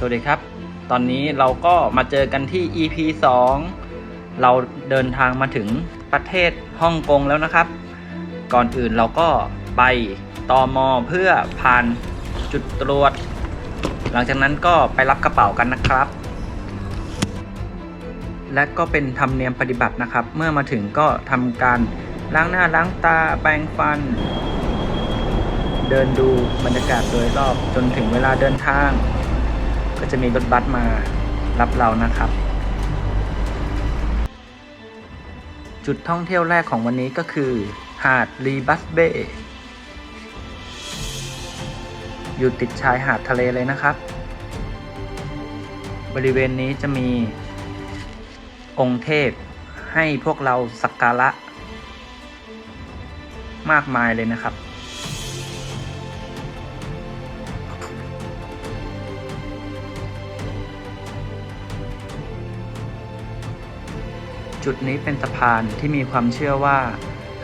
สวัสดีครับ ตอนนี้เราก็มาเจอกันที่ EP 2 เราเดินทางมาถึงประเทศฮ่องกงแล้วนะครับ ก่อนอื่นเราก็ไปตอมอเพื่อผ่านจุดตรวจ หลังจากนั้นก็ไปรับกระเป๋ากันนะครับ และก็เป็นธรรมเนียมปฏิบัตินะครับ เมื่อมาถึงก็ทำการล้างหน้าล้างตาแปรงฟัน เดินดูบรรยากาศโดยรอบจนถึงเวลาเดินทาง ก็จะมีรถบัสมารับเรานะครับ จุดท่องเที่ยวแรกของวันนี้ก็คือ หาดรีบัสเบย์อยู่ติดชายหาดทะเลเลยนะครับ บริเวณนี้จะมีองค์เทพให้พวกเราสักการะมากมายเลยนะครับ จุดนี้เป็นสะพานที่มีความเชื่อว่า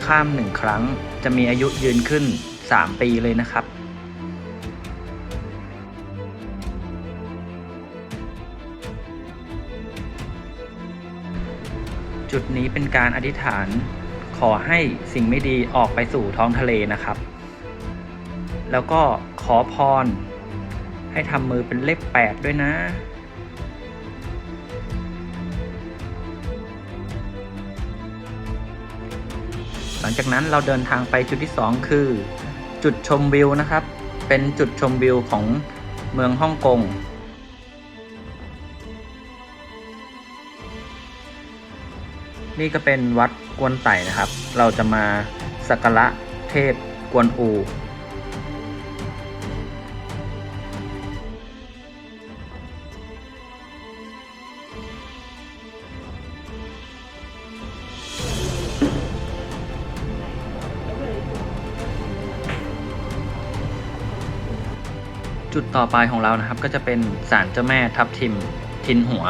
ข้ามหนึ่งครั้งจะมีอายุยืนขึ้น 3 ปีเลยนะครับ จุดนี้เป็นการอธิษฐาน ขอให้สิ่งไม่ดีออกไปสู่ท้องทะเลนะครับ แล้วก็ขอพร ให้ทำมือเป็นเลขแปดด้วยนะ หลังจากนั้นเราเดินทางไปจุดที่ 2 คือ จุดชมวิวนะครับ เป็นจุดชมวิวของเมืองฮ่องกงนี่ก็เป็นวัดกวนไต่นะครับ เราจะมาสักการะเทพกวนอู จุดต่อไปของเรานะครับ ก็จะเป็นศาลเจ้าแม่ทับทิมทินหัว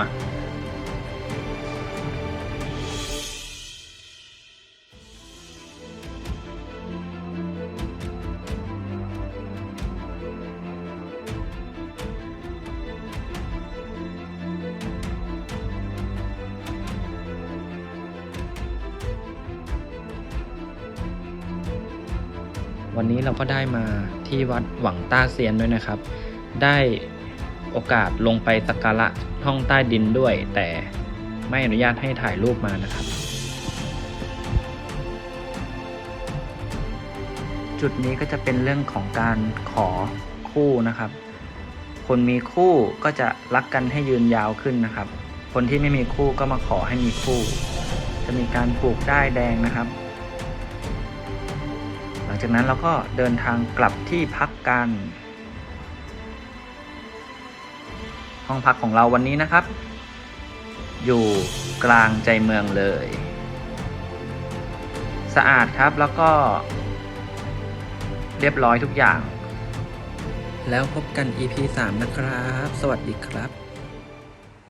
วันนี้เราก็ได้มาที่วัดหวังต้าเซียนด้วยนะครับ ได้โอกาสลงไปสักการะห้องใต้ดินด้วย แต่ไม่อนุญาตให้ถ่ายรูปมานะครับ จุดนี้ก็จะเป็นเรื่องของการขอคู่นะครับ คนมีคู่ก็จะรักกันให้ยืนยาวขึ้นนะครับ คนที่ไม่มีคู่ก็มาขอให้มีคู่ จะมีการผูกได้ายแดงนะครับ ลังจากนั้นเราก็เดินทางกลับที่พักกัน ห้องพักของเราวันนี้นะครับ อยู่กลางใจเมืองเลย สะอาดครับแล้วก็ เรียบร้อยทุกอย่าง แล้วพบกัน EP 3 นะครับ สวัสดีครับ